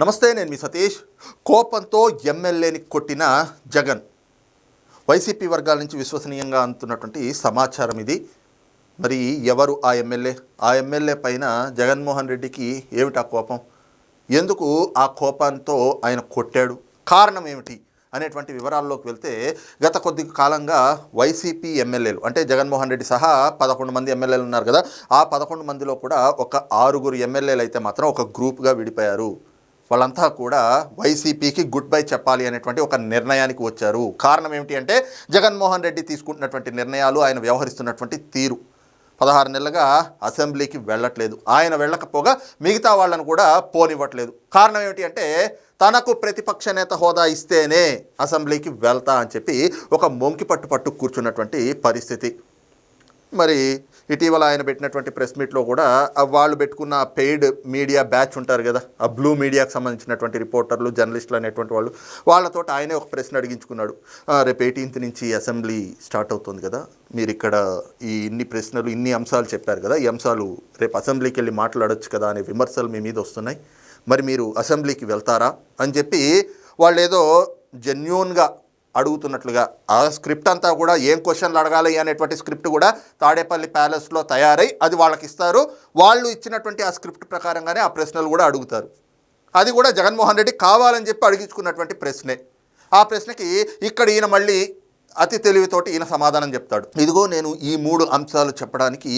నమస్తే నేను మీ సతీష్. కోపంతో ఎమ్మెల్యేని కొట్టిన జగన్. వైసీపీ వర్గాల నుంచి విశ్వసనీయంగా అందుతున్నటువంటి సమాచారం ఇది. మరి ఎవరు ఆ ఎమ్మెల్యే? ఆ ఎమ్మెల్యే పైన జగన్మోహన్ రెడ్డికి ఏమిటి ఆ కోపం? ఎందుకు ఆ కోపంతో ఆయన కొట్టాడు? కారణం ఏమిటి? అనేటువంటి వివరాల్లోకి వెళ్తే గత కొద్ది కాలంగా వైసీపీ ఎమ్మెల్యేలు అంటే జగన్మోహన్ రెడ్డి సహా పదకొండు మంది ఎమ్మెల్యేలు ఉన్నారు కదా. ఆ పదకొండు మందిలో కూడా ఒక ఆరుగురు ఎమ్మెల్యేలు అయితే మాత్రం ఒక గ్రూప్గా విడిపోయారు. వాళ్ళంతా కూడా వైసీపీకి గుడ్ బై చెప్పాలి అనేటువంటి ఒక నిర్ణయానికి వచ్చారు. కారణం ఏమిటి అంటే జగన్మోహన్ రెడ్డి తీసుకుంటున్నటువంటి నిర్ణయాలు ఆయన వ్యవహరిస్తున్నటువంటి తీరు. పదహారు నెలలుగా అసెంబ్లీకి వెళ్ళట్లేదు. ఆయన వెళ్ళకపోగా మిగతా వాళ్ళను కూడా పోనివ్వట్లేదు. కారణం ఏమిటి అంటే తనకు ప్రతిపక్ష నేత హోదా ఇస్తేనే అసెంబ్లీకి వెళ్తా అని చెప్పి ఒక మొంకి పట్టు పట్టు కూర్చున్నటువంటి పరిస్థితి. మరి ఇటీవల ఆయన పెట్టినటువంటి ప్రెస్ మీట్లో కూడా వాళ్ళు పెట్టుకున్న పెయిడ్ మీడియా బ్యాచ్ ఉంటారు కదా ఆ బ్లూ మీడియాకు సంబంధించినటువంటి రిపోర్టర్లు జర్నలిస్టులు అనేటువంటి వాళ్ళు వాళ్ళతో ఆయనే ఒక ప్రశ్న అడిగించుకున్నాడు. రేపు ఎయిటీన్త్ నుంచి అసెంబ్లీ స్టార్ట్ అవుతుంది కదా మీరు ఇక్కడ ఈ ఇన్ని ప్రశ్నలు ఇన్ని అంశాలు చెప్పారు కదా ఈ అంశాలు రేపు అసెంబ్లీకి వెళ్ళి మాట్లాడొచ్చు కదా అనే విమర్శలు మీ మీద వస్తున్నాయి. మరి మీరు అసెంబ్లీకి వెళ్తారా? అని చెప్పి వాళ్ళు ఏదో జెన్యున్గా అడుగుతున్నట్లుగా ఆ స్క్రిప్ట్ అంతా కూడా ఏం క్వశ్చన్లు అడగాలి అనేటువంటి స్క్రిప్ట్ కూడా తాడేపల్లి ప్యాలెస్లో తయారై అది వాళ్ళకి ఇస్తారు వాళ్ళు ఇచ్చినటువంటి ఆ స్క్రిప్ట్ ప్రకారంగానే ఆ ప్రశ్నలు కూడా అడుగుతారు. అది కూడా జగన్మోహన్ రెడ్డి కావాలని చెప్పి అడిగించుకున్నటువంటి ప్రశ్నే. ఆ ప్రశ్నకి ఇక్కడ ఈయన మళ్ళీ అతి తెలివితోటి ఈయన సమాధానం చెప్తాడు. ఇదిగో నేను ఈ మూడు అంశాలు చెప్పడానికి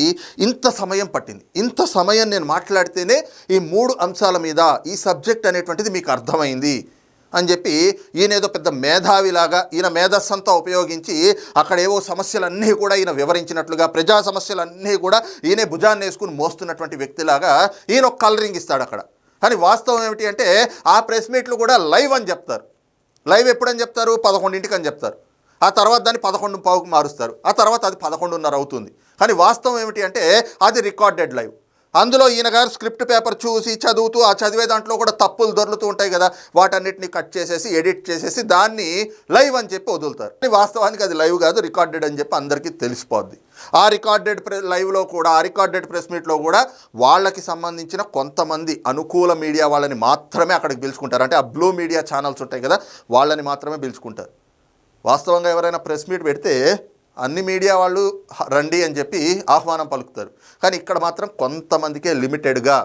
ఇంత సమయం పట్టింది. ఇంత సమయం నేను మాట్లాడితేనే ఈ మూడు అంశాల మీద ఈ సబ్జెక్ట్ అనేటువంటిది మీకు అర్థమైంది. అని చెప్పి ఈయన ఏదో పెద్ద మేధావిలాగా ఈయన మేధస్సంతా ఉపయోగించి అక్కడ ఏవో సమస్యలన్నీ కూడా ఈయన వివరించినట్లుగా ప్రజా సమస్యలన్నీ కూడా ఈయనే భుజాన్ని వేసుకుని మోస్తున్నటువంటి వ్యక్తిలాగా ఈయన ఒక కలరింగ్ ఇస్తాడు అక్కడ. కానీ వాస్తవం ఏమిటి అంటే ఆ ప్రెస్ మీట్లు కూడా లైవ్ అని చెప్తారు. లైవ్ ఎప్పుడని చెప్తారు? పదకొండింటికి అని చెప్తారు. ఆ తర్వాత దాన్ని పదకొండు పావుకు మారుస్తారు. ఆ తర్వాత అది పదకొండున్నర అవుతుంది. కానీ వాస్తవం ఏమిటి అంటే అది రికార్డెడ్ లైవ్. అందులో ఈయన గారు స్క్రిప్ట్ పేపర్ చూసి చదువుతూ ఆ చదివే దాంట్లో కూడా తప్పులు దొర్లుతూ ఉంటాయి కదా వాటన్నిటిని కట్ చేసేసి ఎడిట్ చేసేసి దాన్ని లైవ్ అని చెప్పి వదులుతారు. వాస్తవానికి అది లైవ్ కాదు రికార్డెడ్ అని చెప్పి అందరికీ తెలిసిపోద్ది. ఆ రికార్డెడ్ ప్రె లైవ్లో కూడా ఆ రికార్డెడ్ ప్రెస్ మీట్లో కూడా వాళ్ళకి సంబంధించిన కొంతమంది అనుకూల మీడియా వాళ్ళని మాత్రమే అక్కడికి పిలుచుకుంటారు. అంటే ఆ బ్లూ మీడియా ఛానల్స్ ఉంటాయి కదా వాళ్ళని మాత్రమే పిలుచుకుంటారు. వాస్తవంగా ఎవరైనా ప్రెస్ మీట్ పెడితే అన్ని మీడియా వాళ్ళు రండి అని చెప్పి ఆహ్వానం పలుకుతారు. కానీ ఇక్కడ మాత్రం కొంతమందికే లిమిటెడ్గా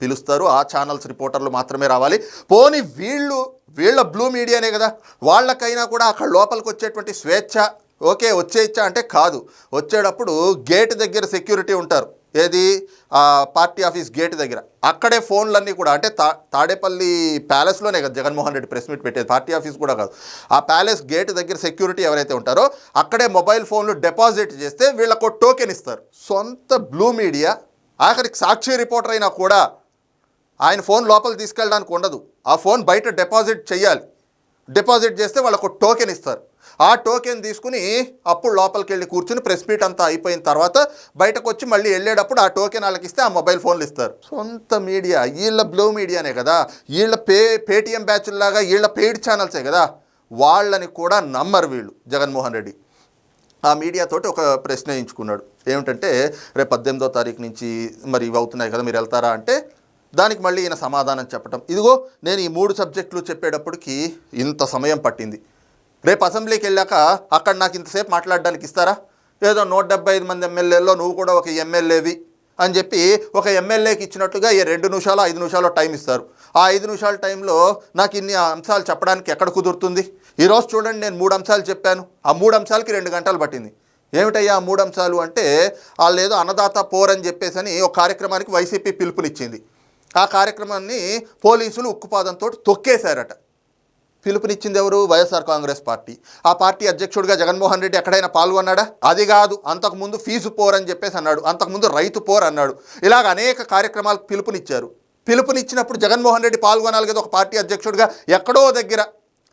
పిలుస్తారు. ఆ ఛానల్స్ రిపోర్టర్లు మాత్రమే రావాలి. పోని వీళ్ళు వీళ్ళ బ్లూ మీడియానే కదా. వాళ్ళకైనా కూడా అక్కడ లోపలికి వచ్చేటువంటి స్వేచ్ఛ ఓకే వచ్చేయచ్చా అంటే కాదు. వచ్చేటప్పుడు గేట్ దగ్గర సెక్యూరిటీ ఉంటారు. ఏది? పార్టీ ఆఫీస్ గేట్ దగ్గర. అక్కడే ఫోన్లన్నీ కూడా అంటే తా తాడేపల్లి ప్యాలెస్లోనే కదా జగన్మోహన్ రెడ్డి ప్రెస్ మీట్ పెట్టేది. పార్టీ ఆఫీస్ కూడా కాదు. ఆ ప్యాలెస్ గేట్ దగ్గర సెక్యూరిటీ ఎవరైతే ఉంటారో అక్కడే మొబైల్ ఫోన్లు డిపాజిట్ చేస్తే వీళ్ళకు టోకెన్ ఇస్తారు. సొంత బ్లూ మీడియా ఆఖరికి సాక్షి రిపోర్టర్ అయినా కూడా ఆయన ఫోన్ లోపల తీసుకెళ్ళడానికి ఉండదు. ఆ ఫోన్ బయట డిపాజిట్ చేయాలి డిపాజిట్ చేస్తే వాళ్ళకు టోకెన్ ఇస్తారు. ఆ టోకెన్ తీసుకుని అప్పుడు లోపలికి వెళ్ళి కూర్చుని ప్రెస్ మీట్ అంతా అయిపోయిన తర్వాత బయటకు వచ్చి మళ్ళీ వెళ్ళేటప్పుడు ఆ టోకెన్ వాళ్ళకి ఇస్తే ఆ మొబైల్ ఫోన్లు ఇస్తారు. సొంత మీడియా వీళ్ళ బ్లూ మీడియానే కదా. వీళ్ళ పే పేటిఎం బ్యాచ్లాగా వీళ్ళ పెయిడ్ ఛానల్సే కదా. వాళ్ళని కూడా నమ్మరు వీళ్ళు జగన్మోహన్ రెడ్డి. ఆ మీడియాతోటి ఒక ప్రశ్న ఎంచుకున్నాడు ఏమిటంటే రేపు పద్దెనిమిదో తారీఖు నుంచి మరి ఇవి అవుతున్నాయి కదా మీరు వెళ్తారా అంటే దానికి మళ్ళీ ఈయన సమాధానం చెప్పటం. ఇదిగో నేను ఈ మూడు సబ్జెక్టులు చెప్పేటప్పటికి ఇంత సమయం పట్టింది. రేపు అసెంబ్లీకి వెళ్ళాక అక్కడ నాకు ఇంతసేపు మాట్లాడడానికి ఇస్తారా? ఏదో నూట డెబ్బై ఐదు మంది ఎమ్మెల్యేలో నువ్వు కూడా ఒక ఎమ్మెల్యేవి అని చెప్పి ఒక ఎమ్మెల్యేకి ఇచ్చినట్టుగా ఈ రెండు నిమిషాలు ఐదు నిమిషాలు టైం ఇస్తారు. ఆ ఐదు నిమిషాల టైంలో నాకు ఇన్ని అంశాలు చెప్పడానికి ఎక్కడ కుదురుతుంది? ఈరోజు చూడండి నేను మూడు అంశాలు చెప్పాను. ఆ మూడు అంశాలకి రెండు గంటలు పట్టింది. ఏమిటయ్యా ఆ మూడు అంశాలు అంటే వాళ్ళు ఏదో అన్నదాత పోర్ అని చెప్పేసి అని ఒక కార్యక్రమానికి వైసీపీ పిలుపునిచ్చింది. ఆ కార్యక్రమాన్ని పోలీసులు ఉక్కుపాదంతో తొక్కేశారట. పిలుపునిచ్చింది ఎవరు వైఎస్ఆర్ కాంగ్రెస్ పార్టీ. ఆ పార్టీ అధ్యక్షుడిగా జగన్మోహన్ రెడ్డి ఎక్కడైనా పాల్గొన్నాడా? అది కాదు అంతకుముందు ఫీజు పోర్ అని చెప్పేసి అన్నాడు. అంతకుముందు రైతు పోర్ అన్నాడు. ఇలాగ అనేక కార్యక్రమాలకు పిలుపునిచ్చారు. పిలుపునిచ్చినప్పుడు జగన్మోహన్ రెడ్డి పాల్గొనాలి కదా ఒక పార్టీ అధ్యక్షుడిగా. ఎక్కడో దగ్గర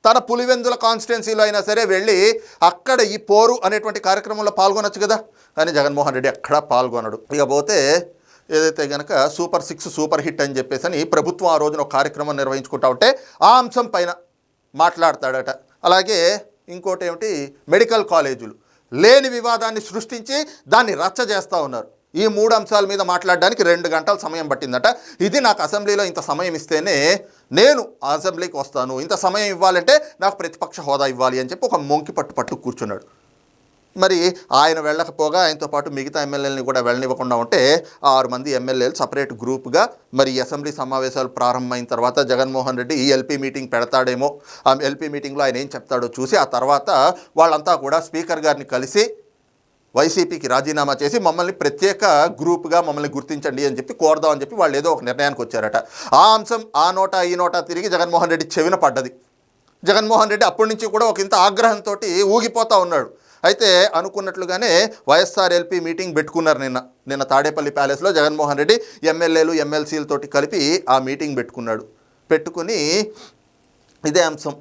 తన పులివెందుల కాన్స్టిట్యున్సీలో అయినా సరే వెళ్ళి అక్కడ ఈ పోరు అనేటువంటి కార్యక్రమంలో పాల్గొనొచ్చు కదా. కానీ జగన్మోహన్ రెడ్డి ఎక్కడా పాల్గొనడు. ఇకపోతే ఏదైతే గనక సూపర్ సిక్స్ సూపర్ హిట్ అని చెప్పేసి అని ప్రభుత్వం ఆ రోజున ఒక కార్యక్రమం నిర్వహించుకుంటా ఉంటే ఆ అంశం పైన మాట్లాడతాడట. అలాగే ఇంకోటి ఏమిటి? మెడికల్ కాలేజీలు. లేని వివాదాన్ని సృష్టించి దాన్ని రచ్చ చేస్తూ ఉన్నారు. ఈ మూడు అంశాల మీద మాట్లాడడానికి రెండు గంటల సమయం పట్టిందట. ఇది నాకు అసెంబ్లీలో ఇంత సమయం ఇస్తేనే నేను అసెంబ్లీకి వస్తాను. ఇంత సమయం ఇవ్వాలంటే నాకు ప్రతిపక్ష హోదా ఇవ్వాలి అని చెప్పి ఒక మొంకి పట్టు పట్టు కూర్చున్నాడు. మరి ఆయన వెళ్ళకపోగా ఆయనతో పాటు మిగతా ఎమ్మెల్యేలని కూడా వెళ్ళనివ్వకుండా ఉంటే ఆరు మంది ఎమ్మెల్యేలు సపరేట్ గ్రూప్గా మరి అసెంబ్లీ సమావేశాలు ప్రారంభమైన తర్వాత జగన్మోహన్ రెడ్డి ఈ ఎల్పీ మీటింగ్ పెడతాడేమో. ఆ ఎల్పీ మీటింగ్లో ఆయన ఏం చెప్తాడో చూసి ఆ తర్వాత వాళ్ళంతా కూడా స్పీకర్ గారిని కలిసి వైసీపీకి రాజీనామా చేసి మమ్మల్ని ప్రత్యేక గ్రూప్గా మమ్మల్ని గుర్తించండి అని చెప్పి కోరదామని చెప్పి వాళ్ళు ఏదో ఒక నిర్ణయానికి వచ్చారట. ఆ అంశం ఆ నోట ఈ నోట తిరిగి జగన్మోహన్ రెడ్డి చెవిన పడ్డది. జగన్మోహన్ రెడ్డి అప్పటి నుంచి కూడా ఒక ఇంత ఆగ్రహంతో ఊగిపోతూ ఉన్నాడు. అయితే అనుకున్నట్లుగానే వైఎస్ఆర్ ఎల్పీ మీటింగ్ పెట్టుకున్నారు నిన్న. నిన్న తాడేపల్లి ప్యాలెస్లో జగన్మోహన్ రెడ్డి ఎమ్మెల్యేలు ఎమ్మెల్సీలతోటి కలిపి ఆ మీటింగ్ పెట్టుకున్నాడు. పెట్టుకుని ఇదే అంశం.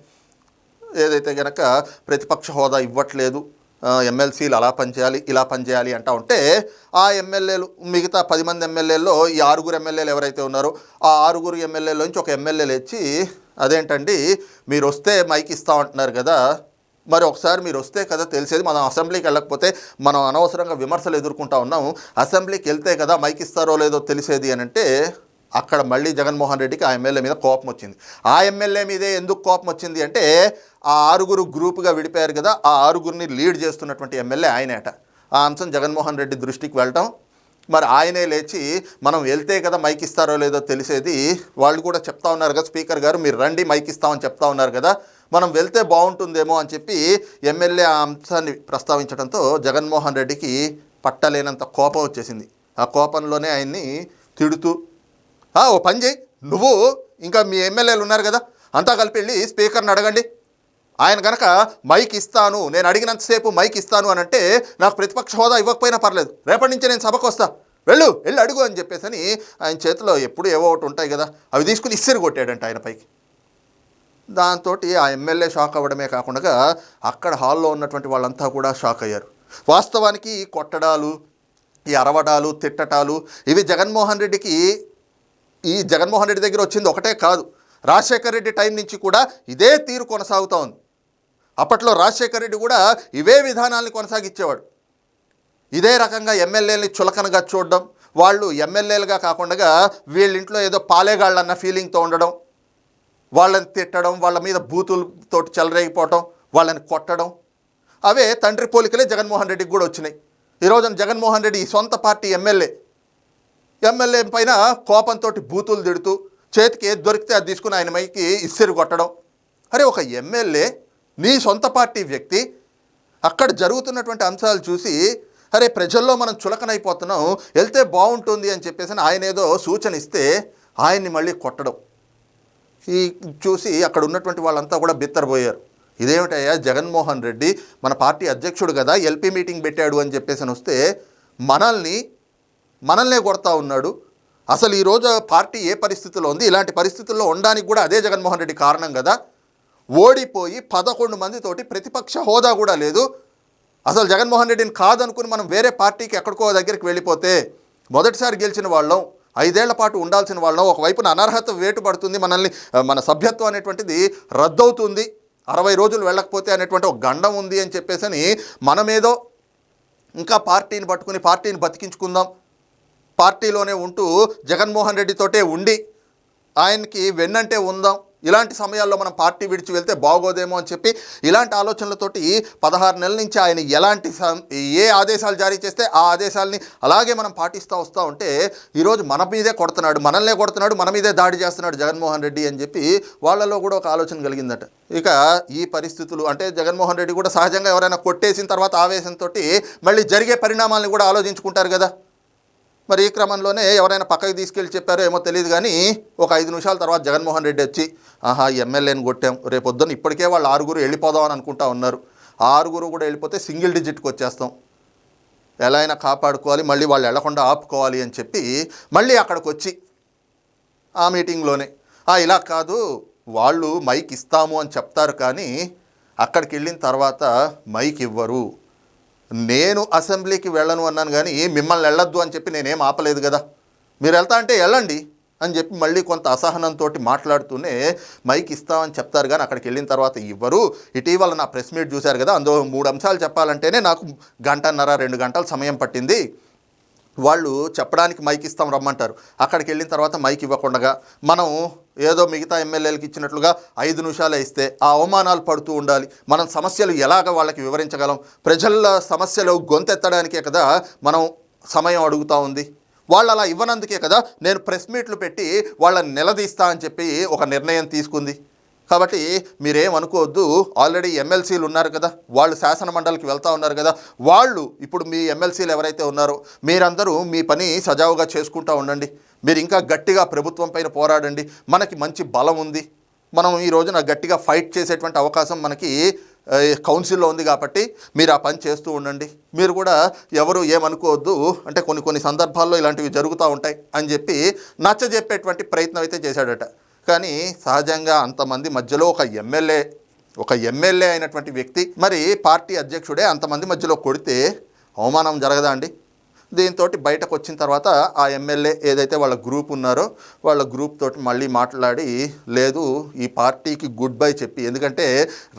ఏదైతే గనక ప్రతిపక్ష హోదా ఇవ్వట్లేదు ఎమ్మెల్సీలు అలా పనిచేయాలి ఇలా పనిచేయాలి అంటా ఉంటే ఆ ఎమ్మెల్యేలు మిగతా పది మంది ఎమ్మెల్యేల్లో ఈ ఆరుగురు ఎమ్మెల్యేలు ఎవరైతే ఉన్నారో ఆ ఆరుగురు ఎమ్మెల్యేల నుంచి ఒక ఎమ్మెల్యే లేచి అదేంటండి మీరు వస్తే మైక్ ఇస్తామంటున్నారు కదా. మరి ఒకసారి మీరు వస్తే కదా తెలిసేది మనం అసెంబ్లీకి వెళ్ళకపోతే మనం అనవసరంగా విమర్శలు ఎదుర్కొంటా ఉన్నాము. అసెంబ్లీకి వెళ్తే కదా మైక్ ఇస్తారో లేదో తెలిసేది అని అంటే అక్కడ మళ్ళీ జగన్మోహన్ రెడ్డికి ఆ ఎమ్మెల్యే మీద కోపం వచ్చింది. ఆ ఎమ్మెల్యే మీదే ఎందుకు కోపం వచ్చింది అంటే ఆ ఆరుగురు గ్రూపుగా విడిపోయారు కదా ఆ ఆరుగురిని లీడ్ చేస్తున్నటువంటి ఎమ్మెల్యే ఆయనేట. ఆ అంశం జగన్మోహన్ రెడ్డి దృష్టికి వెళ్ళటం. మరి ఆయనే లేచి మనం వెళ్తే కదా మైక్ ఇస్తారో లేదో తెలిసేది వాళ్ళు కూడా చెప్తా ఉన్నారు కదా స్పీకర్ గారు మీరు రండి మైక్ ఇస్తామని చెప్తా ఉన్నారు కదా మనం వెళ్తే బాగుంటుందేమో అని చెప్పి ఎమ్మెల్యే ఆ అంశాన్ని ప్రస్తావించడంతో జగన్మోహన్ రెడ్డికి పట్టలేనంత కోపం వచ్చేసింది. ఆ కోపంలోనే ఆయన్ని తిడుతూ ఓ పని చేయి. నువ్వు ఇంకా మీ ఎమ్మెల్యేలు ఉన్నారు కదా అంతా కలిపి వెళ్ళి స్పీకర్ని అడగండి. ఆయన కనుక మైక్ ఇస్తాను నేను అడిగినంతసేపు మైక్ ఇస్తాను అని అంటే నాకు ప్రతిపక్ష హోదా ఇవ్వకపోయినా పర్లేదు. రేపటి నుంచి నేను సభకు వస్తా. వెళ్ళు వెళ్ళి అడుగు అని చెప్పేసి అని ఆయన చేతిలో ఎప్పుడు ఏవో ఒకటి ఉంటాయి కదా అవి తీసుకుని ఇస్సిరి కొట్టాడంట ఆయన పైకి. దాంతో ఆ ఎమ్మెల్యే షాక్ అవ్వడమే కాకుండా అక్కడ హాల్లో ఉన్నటువంటి వాళ్ళంతా కూడా షాక్ అయ్యారు. వాస్తవానికి ఈ కొట్టడాలు ఈ అరవడాలు తిట్టటాలు ఇవి జగన్మోహన్ రెడ్డికి ఈ జగన్మోహన్ రెడ్డి దగ్గర వచ్చింది ఒకటే కాదు. రాజశేఖర్ రెడ్డి టైం నుంచి కూడా ఇదే తీరు కొనసాగుతూ ఉంది. అప్పట్లో రాజశేఖర్ రెడ్డి కూడా ఇవే విధానాల్ని కొనసాగించేవాడు. ఇదే రకంగా ఎమ్మెల్యేలని చులకనగా చూడడం వాళ్ళు ఎమ్మెల్యేలుగా కాకుండా వీళ్ళింట్లో ఏదో పాలేగాళ్ళన్న ఫీలింగ్తో ఉండడం వాళ్ళని తిట్టడం వాళ్ళ మీద బూతులతో చెలరేగిపోవటం వాళ్ళని కొట్టడం. అవే తండ్రి పోలికలే జగన్మోహన్ రెడ్డికి కూడా వచ్చినాయి. ఈరోజున జగన్మోహన్ రెడ్డి ఈ సొంత పార్టీ ఎమ్మెల్యే. ఎమ్మెల్యే పైన కోపంతో బూతులు తిడుతూ చేతికి ఏది దొరికితే అది తీసుకుని ఆయన మైకి ఇస్సిరి కొట్టడం. అరే ఒక ఎమ్మెల్యే నీ సొంత పార్టీ వ్యక్తి అక్కడ జరుగుతున్నటువంటి అంశాలు చూసి అరే ప్రజల్లో మనం చులకనైపోతున్నాం వెళ్తే బాగుంటుంది అని చెప్పేసి ఆయన ఏదో సూచన ఇస్తే ఆయన్ని మళ్ళీ కొట్టడం. ఈ చూసి అక్కడ ఉన్నటువంటి వాళ్ళంతా కూడా బిత్తరపోయారు. ఇదేమిటయ్యా? జగన్మోహన్ రెడ్డి మన పార్టీ అధ్యక్షుడు కదా ఎల్పీ మీటింగ్ పెట్టాడు అని చెప్పేసి వస్తే మనల్ని మనల్నే కొడతా ఉన్నాడు. అసలు ఈరోజు పార్టీ ఏ పరిస్థితిలో ఉంది? ఇలాంటి పరిస్థితుల్లో ఉండడానికి కూడా అదే జగన్మోహన్ రెడ్డి కారణం కదా. ఓడిపోయి పదకొండు మందితోటి ప్రతిపక్ష హోదా కూడా లేదు. అసలు జగన్మోహన్ రెడ్డిని కాదనుకుని మనం వేరే పార్టీకి ఎక్కడికో దగ్గరికి వెళ్ళిపోతే మొదటిసారి గెలిచిన వాళ్ళం ఐదేళ్ళ పాటు ఉండాల్సిన వాళ్ళం ఒకవైపున అనర్హత వేటు పడుతుంది మనల్ని మన సభ్యత్వం అనేటువంటిది రద్దవుతుంది. అరవై రోజులు వెళ్ళకపోతే అనేటువంటి ఒక గండం ఉంది అని చెప్పేసి మనమేదో ఇంకా పార్టీని పట్టుకుని పార్టీని బతికించుకుందాం. పార్టీలోనే ఉంటూ జగన్మోహన్ రెడ్డితోటే ఉండి ఆయనకి వెన్నంటే ఉందాం. ఇలాంటి సమయాల్లో మనం పార్టీ విడిచి వెళ్తే బాగోదేమో అని చెప్పి ఇలాంటి ఆలోచనలతోటి పదహారు నెలల నుంచి ఆయన ఎలాంటి ఏ ఆదేశాలు జారీ చేస్తే ఆ ఆదేశాలని అలాగే మనం పాటిస్తూ వస్తూ ఉంటే ఈరోజు మన మీదే కొడుతున్నాడు మనల్నే కొడుతున్నాడు మన మీదే దాడి చేస్తున్నాడు జగన్మోహన్ రెడ్డి అని చెప్పి వాళ్ళలో కూడా ఒక ఆలోచన కలిగిందట. ఇక ఈ పరిస్థితులు అంటే జగన్మోహన్ రెడ్డి కూడా సహజంగా ఎవరైనా కొట్టేసిన తర్వాత ఆవేశంతో మళ్ళీ జరిగే పరిణామాలను కూడా ఆలోచించుకుంటారు కదా. మరి ఈ క్రమంలోనే ఎవరైనా పక్కకి తీసుకెళ్ళి చెప్పారో ఏమో తెలియదు కానీ ఒక ఐదు నిమిషాల తర్వాత జగన్మోహన్ రెడ్డి వచ్చి ఆహా ఎమ్మెల్యేని కొట్టాం. రేపొద్దున ఇప్పటికే వాళ్ళు ఆరుగురు వెళ్ళిపోదాం అని అనుకుంటా ఉన్నారు. ఆ ఆరుగురు కూడా వెళ్ళిపోతే సింగిల్ డిజిట్కి వచ్చేస్తాం. ఎలా అయినా కాపాడుకోవాలి. మళ్ళీ వాళ్ళు వెళ్ళకుండా ఆపుకోవాలి అని చెప్పి మళ్ళీ అక్కడికి వచ్చి ఆ మీటింగ్లోనే "ఆ, ఇలా కాదు. వాళ్ళు మైక్ ఇస్తాము అని చెప్తారు కానీ అక్కడికి వెళ్ళిన తర్వాత మైక్ ఇవ్వరు. నేను అసెంబ్లీకి వెళ్ళను అన్నాను కానీ మిమ్మల్ని వెళ్ళొద్దు అని చెప్పి నేనేం ఆపలేదు కదా. మీరు వెళ్తా అంటే వెళ్ళండి అని చెప్పి మళ్ళీ కొంత అసహనంతో మాట్లాడుతూనే మైక్ ఇస్తామని చెప్తారు కానీ అక్కడికి వెళ్ళిన తర్వాత ఇవ్వరు. ఇటీవల నా ప్రెస్ మీట్ చూశారు కదా అందులో మూడు అంశాలు చెప్పాలంటేనే నాకు గంటన్నర రెండు గంటల సమయం పట్టింది. వాళ్ళు చెప్పడానికి మైక్ ఇస్తాం రమ్మంటారు. అక్కడికి వెళ్ళిన తర్వాత మైక్ ఇవ్వకుండా మనం ఏదో మిగతా ఎమ్మెల్యేలకు ఇచ్చినట్లుగా ఐదు నిమిషాలే ఇస్తే ఆ అవమానాలు పడుతూ ఉండాలి. మనం సమస్యలు ఎలాగ వాళ్ళకి వివరించగలం? ప్రజల సమస్యలు గొంతెత్తడానికే కదా మనం సమయం అడుగుతూ ఉంది. వాళ్ళు అలా ఇవ్వనందుకే కదా నేను ప్రెస్ మీట్లు పెట్టి వాళ్ళని నిలదీస్తా అని చెప్పి ఒక నిర్ణయం తీసుకుంది. కాబట్టి మీరేమనుకోవద్దు. ఆల్రెడీ ఎమ్మెల్సీలు ఉన్నారు కదా. వాళ్ళు శాసన మండలికి వెళ్తూ ఉన్నారు కదా. వాళ్ళు ఇప్పుడు మీ ఎమ్మెల్సీలు ఎవరైతే ఉన్నారో మీరందరూ మీ పని సజావుగా చేసుకుంటూ ఉండండి. మీరు ఇంకా గట్టిగా ప్రభుత్వం పైన పోరాడండి. మనకి మంచి బలం ఉంది. మనం ఈ రోజున గట్టిగా ఫైట్ చేసేటువంటి అవకాశం మనకి కౌన్సిల్లో ఉంది కాబట్టి మీరు ఆ పని చేస్తూ ఉండండి. మీరు కూడా ఎవరు ఏమనుకోవద్దు. అంటే కొన్ని కొన్ని సందర్భాల్లో ఇలాంటివి జరుగుతూ ఉంటాయి అని చెప్పి నచ్చజెప్పేటువంటి ప్రయత్నం అయితే చేశాడట. కానీ సహజంగా అంతమంది మధ్యలో ఒక ఎమ్మెల్యే ఒక ఎమ్మెల్యే అయినటువంటి వ్యక్తి మరి పార్టీ అధ్యక్షుడే అంతమంది మధ్యలో కొడితే అవమానం జరగదా అండి? దీంతో బయటకు వచ్చిన తర్వాత ఆ ఎమ్మెల్యే ఏదైతే వాళ్ళ గ్రూప్ ఉన్నారో వాళ్ళ గ్రూప్ తోటి మళ్ళీ మాట్లాడి లేదు ఈ పార్టీకి గుడ్ బై చెప్పి ఎందుకంటే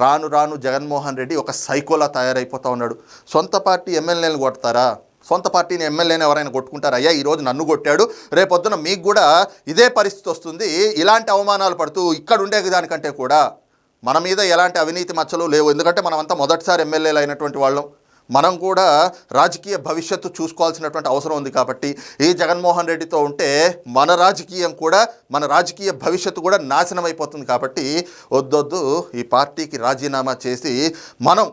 రాను రాను జగన్మోహన్ రెడ్డి ఒక సైకోలా తయారైపోతా ఉన్నాడు. సొంత పార్టీ ఎమ్మెల్యేలు కొడతారా? సొంత పార్టీని ఎమ్మెల్యేని ఎవరైనా కొట్టుకుంటారు? అయ్యా ఈరోజు నన్ను కొట్టాడు రేపొద్దున మీకు కూడా ఇదే పరిస్థితి వస్తుంది ఇలాంటి అవమానాలు పడుతూ ఇక్కడ ఉండే దానికంటే కూడా మన మీద ఎలాంటి అవినీతి మచ్చలు లేవు ఎందుకంటే మనమంతా మొదటిసారి ఎమ్మెల్యేలు అయినటువంటి వాళ్ళం. మనం కూడా రాజకీయ భవిష్యత్తు చూసుకోవాల్సినటువంటి అవసరం ఉంది కాబట్టి ఈ జగన్మోహన్ రెడ్డితో ఉంటే మన రాజకీయం కూడా మన రాజకీయ భవిష్యత్తు కూడా నాశనం అయిపోతుంది కాబట్టి వద్దొద్దు. ఈ పార్టీకి రాజీనామా చేసి మనం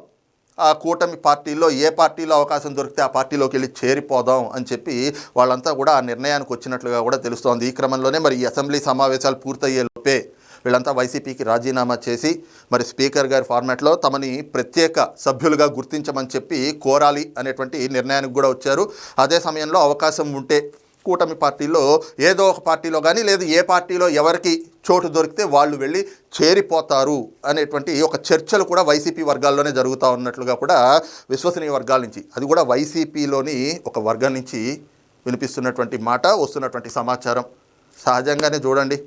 ఆ కూటమి పార్టీలో ఏ పార్టీలో అవకాశం దొరికితే ఆ పార్టీలోకి వెళ్ళి చేరిపోదాం అని చెప్పి వాళ్ళంతా కూడా ఆ నిర్ణయానికి వచ్చినట్లుగా కూడా తెలుస్తోంది. ఈ క్రమంలోనే మరి ఈ అసెంబ్లీ సమావేశాలు పూర్తయ్యే లోపే వీళ్ళంతా వైసీపీకి రాజీనామా చేసి మరి స్పీకర్ గారి ఫార్మాట్లో తమని ప్రత్యేక సభ్యులుగా గుర్తించమని చెప్పి కోరాలి అనేటువంటి నిర్ణయానికి కూడా వచ్చారు. అదే సమయంలో అవకాశం ఉంటే కూటమి పార్టీలో ఏదో ఒక పార్టీలో కానీ లేదు ఏ పార్టీలో ఎవరికి చోటు దొరికితే వాళ్ళు వెళ్ళి చేరిపోతారు అనేటువంటి ఒక చర్చలు కూడా వైసీపీ వర్గాల్లోనే జరుగుతూ ఉన్నట్లుగా కూడా విశ్వసనీయ వర్గాల నుంచి అది కూడా వైసీపీలోని ఒక వర్గం నుంచి వినిపిస్తున్నటువంటి మాట వస్తున్నటువంటి సమాచారం. సహజంగానే చూడండి.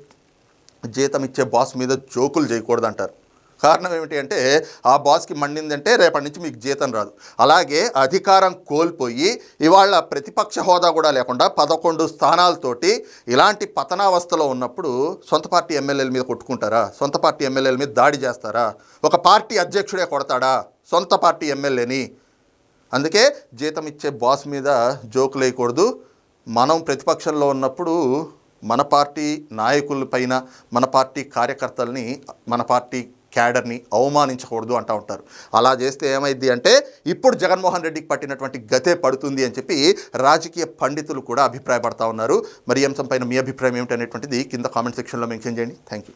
జీతం ఇచ్చే బాస్ మీద జోకులు చేయకూడదు అంటారు కారణం ఏమిటి అంటే ఆ బాస్కి మండిందంటే రేపటి నుంచి మీకు జీతం రాదు. అలాగే అధికారం కోల్పోయి ఇవాళ ప్రతిపక్ష హోదా కూడా లేకుండా పదకొండు స్థానాలతోటి ఇలాంటి పతనావస్థలో ఉన్నప్పుడు సొంత పార్టీ ఎమ్మెల్యేల మీద కొట్టుకుంటారా? సొంత పార్టీ ఎమ్మెల్యేల మీద దాడి చేస్తారా? ఒక పార్టీ అధ్యక్షుడే కొడతాడా? సొంత పార్టీ ఎమ్మెల్యేని? అందుకే జీతం ఇచ్చే బాస్ మీద జోకులు వేయకూడదు. మనం ప్రతిపక్షంలో ఉన్నప్పుడు మన పార్టీ నాయకులపైన మన పార్టీ కార్యకర్తల్ని మన పార్టీ క్యాడర్ని అవమానించకూడదు అంటూ ఉంటారు. అలా చేస్తే ఏమైంది అంటే ఇప్పుడు జగన్మోహన్ రెడ్డికి పట్టినటువంటి గతే పడుతుంది అని చెప్పి రాజకీయ పండితులు కూడా అభిప్రాయపడతా ఉన్నారు. మరి ఈ అంశం పైన మీ అభిప్రాయం ఏమిటనేటువంటిది కింద కామెంట్ సెక్షన్లో మెన్షన్ చేయండి. Thank you